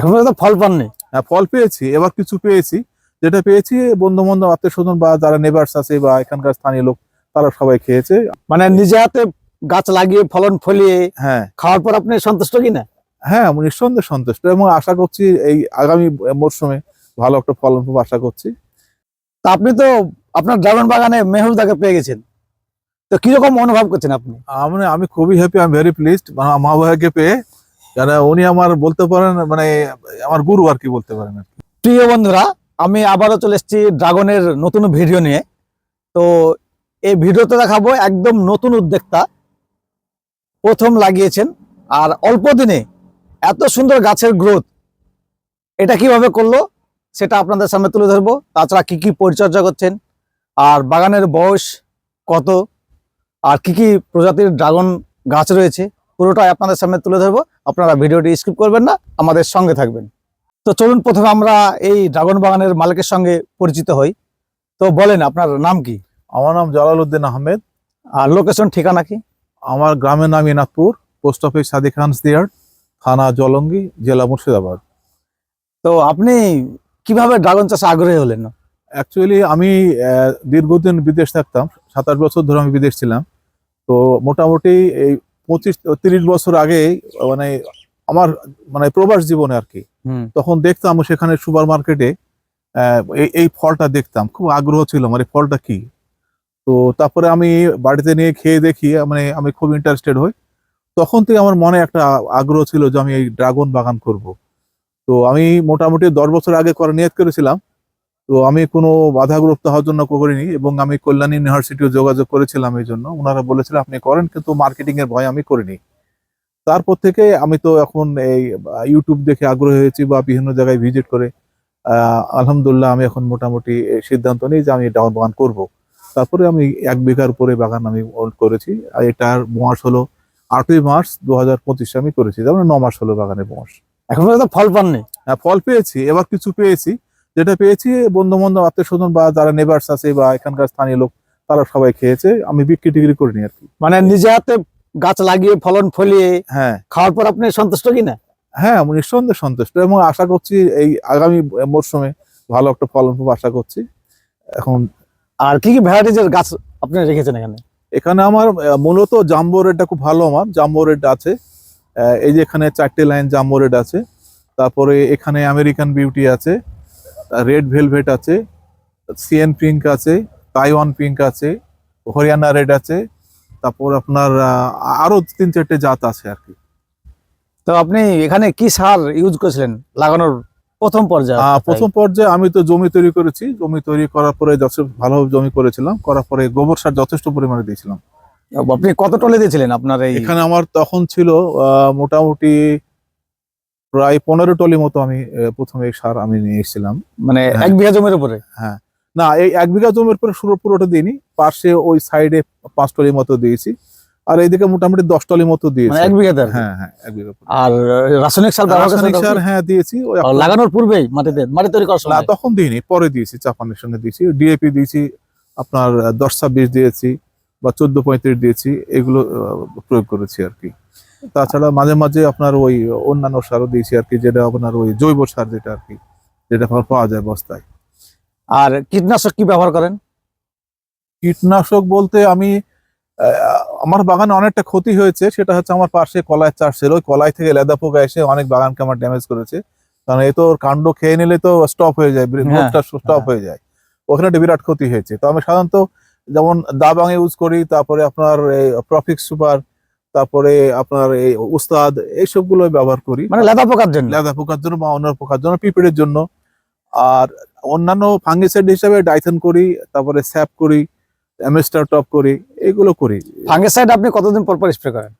এখন পর্যন্ত ফল পাননি। হ্যাঁ, ফল পেয়েছি এবার কিছু পেয়েছি। যেটা পেয়েছি বন্ধু বান্ধব আত্মীয় স্বজন বা যারা নেবার্স আছে বা এখানকার স্থানীয় লোক তারা সবাই খেয়েছে। মানে নিজে হাতে গাছ লাগিয়ে ফলন ফলিয়ে হ্যাঁ। খাওয়ার পর আপনি সন্তুষ্ট কিনা হ্যাঁ আমি নিঃসন্দেহে সন্তুষ্ট এবং আশা করছি এই আগামী মরশুমে ভালো একটা ফলন পাবো আশা করছি। তা আপনি তো আপনার ড্রাগন বাগানে মেহুদাকে পেয়ে গেছেন। তো কীরকম অনুভব করছেন আপনি? আমি আমি খুবই হ্যাপি আমি ভেরি প্লিজড মা ভাইকে পেয়ে কেন উনি আমার বলতে পারেন মানে আমার গুরু আর কি বলতে পারেন আর প্রিয় বন্ধুরা, আমি আবারও চলে এসেছি ড্রাগনের নতুন ভিডিও নিয়ে। তো এই ভিডিওতে দেখাবো একদম নতুন উদ্যোক্তা। প্রথম লাগিয়েছেন, আর অল্প দিনে এত সুন্দর গাছের গ্রোথ, এটা কীভাবে করল সেটা আপনাদের সামনে তুলে ধরবো। তাছাড়া কি কি পরিচর্যা করছেন, আর বাগানের বয়স কত, আর কি কি প্রজাতির ড্রাগন গাছ রয়েছে পুরোটাই আপনাদের সামনে তুলে ধরবো। আপনারা ভিডিওটি স্কিপ করবেন না আমাদের সঙ্গে থাকবেন। তো চলুন প্রথমে আমরা এই ড্রাগন বাগানের মালিকের সঙ্গে পরিচিত হই। তো বলেন আপনার নাম কি? আমার নাম জালালউদ্দিন আহমেদ। আর লোকেশন ঠিকানা কি? আমার গ্রামের নাম ইনাদপুর পোস্ট অফিস সাদি খান থানা জলঙ্গি জেলা মুর্শিদাবাদ। তো আপনি কীভাবে ড্রাগন চাষে আগ্রহী হলেন? অ্যাকচুয়ালি আমি দীর্ঘদিন বিদেশ থাকতাম সাতাশ বছর ধরে আমি বিদেশ ছিলাম। তো মোটামুটি এই পঁচিশ তিরিশ বছর আগে মানে আমার মানে প্রবাস জীবনে আর কি তখন দেখতাম সেখানে সুপার মার্কেটে এই ফলটা দেখতাম। খুব আগ্রহ ছিল মানে ফলটা কি? তো তারপরে আমি বাড়িতে নিয়ে খেয়ে দেখি মানে আমি খুব ইন্টারেস্টেড হই। তখন থেকে আমার মনে একটা আগ্রহ ছিল যে আমি এই ড্রাগন বাগান করব। তো আমি মোটামুটি দশ বছর আগে করা নিয়ত করেছিলাম। তো আমি কোনো বাধাগ্রস্ত হওয়ার জন্য করিনি এবং আমি কল্যাণী ইউনিভার্সিটিও যোগাযোগ করেছিলাম এই জন্য। ওনারা বলেছিলেন আপনি করেন কিন্তু মার্কেটিং এর ভয় আমি করিনি। তারপর থেকে আমি তো এখন এই ইউটিউব দেখে আগ্রহী হয়েছি বা বিভিন্ন জায়গায় ভিজিট করে আলহামদুলিল্লাহ আমি এখন মোটামুটি সিদ্ধান্ত নিই যে আমি ডাউন বাগান করব। তারপরে আমি এক বিঘার উপরে বাগান আমি করেছি। আর এটার মাস হলো আটই মার্চ দু হাজার পঁচিশে আমি করেছি। তার মানে ন মাস হলো বাগানের বয়স এখন পর্যন্ত ফল পাননি। হ্যাঁ, ফল পেয়েছি এবার কিছু পেয়েছি। যেটা পেয়েছি বন্ধু বান্ধব আত্মীয় স্বজন বা যারা নেবার্স আছে বা এখানকার স্থানীয় লোক তারা সবাই খেয়েছে। আমি বিক্রি টিক্রি করিনি আর কি। মানে নিজে হাতে গাছ লাগিয়ে ফলন ফলিয়ে হ্যাঁ। খাওয়ার পর আপনি সন্তুষ্ট কিনা হ্যাঁ আমি নিঃসন্দেহে সন্তুষ্ট এবং আশা করছি এই আগামী মরশুমে ভালো একটা ফলন পাবো আশা করছি। এখন আর কি কি ভ্যারাইটিজের গাছ আপনি রেখেছেন এখানে? এখানে আমার মূলত জাম্বো রেডটা খুব ভালো আমার জাম্বো রেড আছে। এই যে এখানে চারটে লাইন জাম্বো রেড আছে। তারপরে এখানে আমেরিকান বিউটি আছে। রেড ভেলভেট আছে সিএন পিঙ্ক আছে তাইওয়ান পিঙ্ক আছে হরিয়ানা রেড আছে তারপর আপনার আহ, আরও তিন চারটে জাত আছে আর কি। তো আপনি এখানে কি সার ইউজ করেছিলেন? লাগানোর প্রথম পর্যায়ে? প্রথম পর্যায়ে আমি তো জমি তৈরি করেছি। জমি তৈরি করার পরে যথেষ্ট ভালোভাবে জমি করেছিলাম। করার পরে গোবর সার যথেষ্ট পরিমাণে দিয়েছিলাম। আপনি কত টলে দিয়েছিলেন আপনার এখানে আমার তখন ছিল মোটামুটি প্রায় পনেরো টলি মতো আমি প্রথমে সার আমি নিয়ে এসেছিলাম। মানে হ্যাঁ। এক বিঘা জমির উপরে? হ্যাঁ। না এই এক বিঘা জমির উপরে পুরোটা দিইনি। পাশে ওই সাইডে পাঁচ টলি মতো দিয়েছি। আর এইদিকে মোটামুটি দশ টলি মতো মানে দিয়েছি এক বিঘাতে হ্যাঁ হ্যাঁ এক বিঘা আর রাসায়নিক সার রাসায়নিক সার হ্যাঁ দিয়েছি। লাগানোর পূর্বেই মাটিতে মাটি তৈরি করার না সময়? তখন দিইনি। পরে দিয়েছি চাপানের সঙ্গে দিয়েছি। ডিএপি দিয়েছি আপনার দশ ছাব্বিশ দিয়েছি বা চোদ্দ পঁয়ত্রিশ দিয়েছি। এগুলো প্রয়োগ করেছি আর কি। তাছাড়া মাঝে মাঝে আপনার ওই অন্যান্য সারও দিয়েছি আর কি যেটা আপনার ওই জৈব সার যেটা আর কি যেটা আপনার পাওয়া যায় বস্তায়। আর কীটনাশক কি ব্যবহার করেন? কীটনাশক বলতে আমি আমার বাগানে অনেকটা ক্ষতি হয়েছে সেটা হচ্ছে আমার পাশে কলাই চাষ ছিল। ওই কলাই থেকে লেদা পোকা এসে অনেক বাগানকে আমার ড্যামেজ করেছে। কারণ এ তো ওর কাণ্ড খেয়ে নিলে তো স্টপ হয়ে যায় হ্যাঁ, স্টপ হ্যাঁ। হয়ে যায়। ওখানে একটা বিরাট ক্ষতি হয়েছে। তো আমি সাধারণত যেমন দাবাং ইউজ করি তারপরে আপনার প্রফিক্স সুপার তারপরে আপনার এই উস্তাদ এইসবগুলো ব্যবহার করি। মানে লেদা পোকার জন্য? লেদা পোকার জন্য বা অন্য পোকার জন্য পিঁপড়ের জন্য। আর অন্যান্য ফাঙ্গিসাইড হিসাবে ডাইথন করি তারপরে স্যাপ করি অ্যামেস্টার টপ করি এগুলো করি। ফাঙ্গিসাইড আপনি কতদিন পর পর স্প্রে করেন?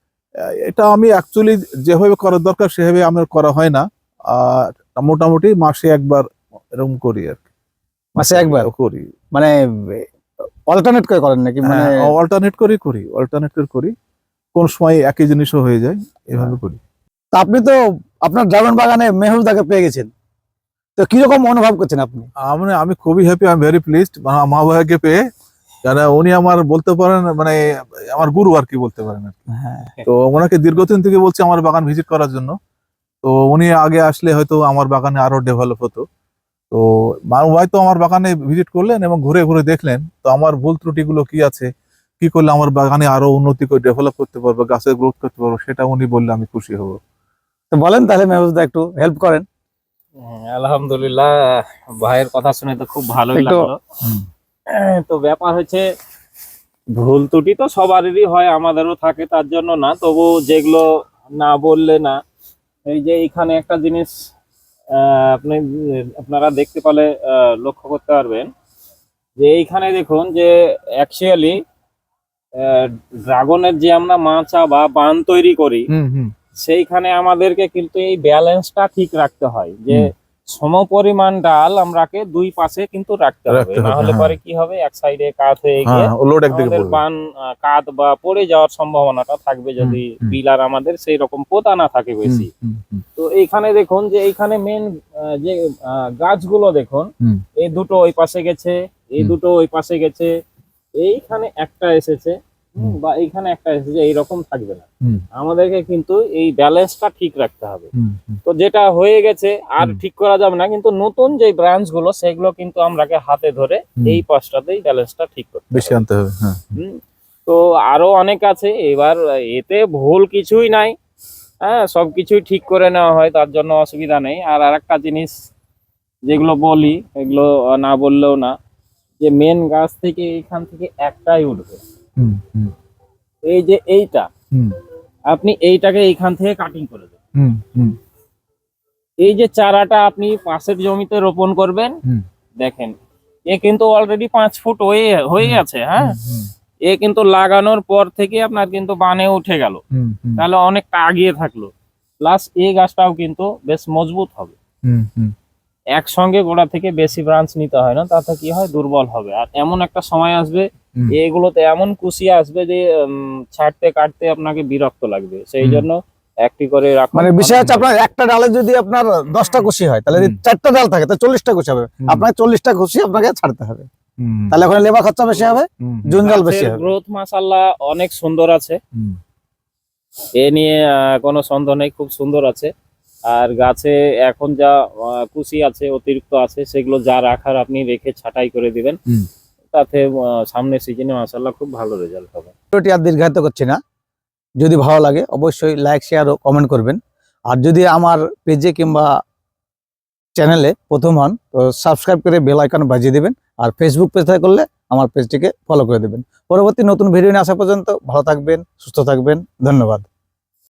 এটা আমি অ্যাকচুয়ালি যেভাবে করার দরকার সেভাবে আমার করা হয় না। আর মোটামুটি মাসে একবার এরকম করি আর কি। মাসে একবার? করি। মানে অল্টারনেট করে করেন নাকি? মানে হ্যাঁ অল্টারনেট করে করি অল্টারনেট করে করি। কোন সময় একই জিনিসও হয়ে যায় এভাবে করি। তা আপনি তো আপনার ড্রাগন বাগানে মেহুদাকে পেয়ে গেছেন। তো কীরকম অনুভব করছেন আপনি? আমি আমি খুবই হ্যাপি আমি ভেরি প্লিজড মা ভাইকে পেয়ে। কেন উনি আমার বলতে পারেন মানে আমার গুরু আর কি বলতে পারেন আর হ্যাঁ। তো ওনাকে দীর্ঘদিন থেকে বলছি আমার বাগান ভিজিট করার জন্য। তো উনি আগে আসলে হয়তো আমার বাগানে আরও ডেভেলপ হতো। তো মা- হয়তো আমার বাগানে ভিজিট করলেন এবং ঘুরে ঘুরে দেখলেন। তো আমার ভুল ত্রুটিগুলো কি আছে? কি করলে আমার বাগানে আরও উন্নতি করে ডেভেলপ করতে পারব গাছের গ্রোথ করতে পারব সেটা উনি বললে আমি খুশি হব। তো বলেন তাহলে মেহবুবদা একটু হেল্প করেন। হ্যাঁ, আলহামদুলিল্লাহ ভাইয়ের কথা শুনে তো খুব ভালোই লাগল। তো ব্যাপার হচ্ছে ভুল ত্রুটি তো সবারই হয় আমাদেরও থাকে তার জন্য না তবু যেগুলো না বললে না এই যে এখানে একটা জিনিস আহ, আপনি আপনারা দেখতে পালে লক্ষ্য করতে পারবেন। যে এইখানে দেখুন যে অ্যাকচুয়ালি ড্রাগনের যে আমরা মাচা বা বান তৈরি করি সেইখানে আমাদেরকে কিন্তু এই ব্যালেন্সটা ঠিক রাখতে হয় যে। সমপরিমাণ ডাল আমরাকে দুই পাশে কিন্তু রাখতে হবে। রাখতে না হলে হ্যাঁ। পরে কি হবে? এক সাইডে কাত হয়ে গিয়ে হ্যাঁ ও লোড একদিকে পড়বে। বান কাত বা পড়ে যাওয়ার সম্ভাবনাটা থাকবে যদি। পিলার আমাদের সেই রকম পোতা না থাকে বেশি। তো এইখানে দেখুন যে এইখানে মেন যে গাছগুলো দেখুন এই দুটো ওই পাশে গেছে এই দুটো ওই পাশে গেছে এইখানে একটা এসেছে। বা এইখানে একটা এসেছে এইরকম থাকবে না আমাদেরকে কিন্তু এই ব্যালেন্সটা ঠিক রাখতে হবে তো যেটা হয়ে গেছে আর ঠিক করা যাবে না কিন্তু নতুন যে ব্রাঞ্চগুলো সেগুলো কিন্তু আমরাকে হাতে ধরে। এই পাশটাতেই ব্যালেন্সটা ঠিক করতে বেশি হবে। আনতে হবে হ্যাঁ হুম। তো আরও অনেক আছে এবার এতে ভুল কিছুই নাই হ্যাঁ সবকিছুই ঠিক করে নেওয়া হয় তার জন্য অসুবিধা নেই আর আরেকটা জিনিস যেগুলো বলি এগুলো না বললেও না যে মেন গাছ থেকে এখান থেকে একটাই উঠবে। এই যে এইটা আপনি এইটাকে এইখান থেকে কাটিং করে দেবেন। এই যে চারাটা আপনি পাশের জমিতে রোপণ করবেন দেখেন এ কিন্তু অলরেডি পাঁচ ফুট হয়ে হয়ে। গেছে হ্যাঁ? এ কিন্তু লাগানোর পর থেকে আপনার কিন্তু বানে উঠে গেল। তাহলে অনেকটা আগিয়ে থাকল। প্লাস এই গাছটাও কিন্তু বেশ মজবুত হবে। হুম, হুম, একসঙ্গে গোড়া থেকে বেশি ব্রাঞ্চ নিতে হয় না তাতে কি হয়? দুর্বল হবে। আর এমন একটা সময় আসবে এগুলোতে এমন কুশি আসবে যে ছাড়তে কাটতে আপনাকে বিরক্ত লাগবে। সেই জন্য একটি করে রাখুন। মানে বিষয় হচ্ছে আপনার একটা ডালে যদি আপনার দশটা খুশি হয় তাহলে চারটা ডাল থাকে তাহলে চল্লিশটা খুশি হবে। আপনার চল্লিশটা খুশি আপনাকে ছাড়তে হবে। তাহলে ওখানে লেবার খরচা বেশি হবে জঞ্জাল বেশি হবে। গ্রোথ মাসাল্লাহ অনেক সুন্দর আছে। এ নিয়ে কোনো সন্দেহ নেই খুব সুন্দর আছে। আর গাছে এখন যা কুশি আছে অতিরিক্ত আছে সেগুলো যা রাখার আপনি রেখে ছাঁটাই করে দিবেন। তাতে আহ, সামনের সিজনে মাসাল্লাহ খুব ভালো রেজাল্ট হবে। ভিডিওটি আর দীর্ঘায়িত করছি না। যদি ভালো লাগে অবশ্যই লাইক শেয়ার ও কমেন্ট করবেন। আর যদি আমার পেজে কিংবা চ্যানেলে প্রথম হন তো সাবস্ক্রাইব করে বেল আইকন বাজিয়ে দেবেন। আর ফেসবুক পেজ থেকে করলে আমার পেজটিকে ফলো করে দেবেন। পরবর্তী নতুন ভিডিও নিয়ে আসা পর্যন্ত ভালো থাকবেন সুস্থ থাকবেন। ধন্যবাদ।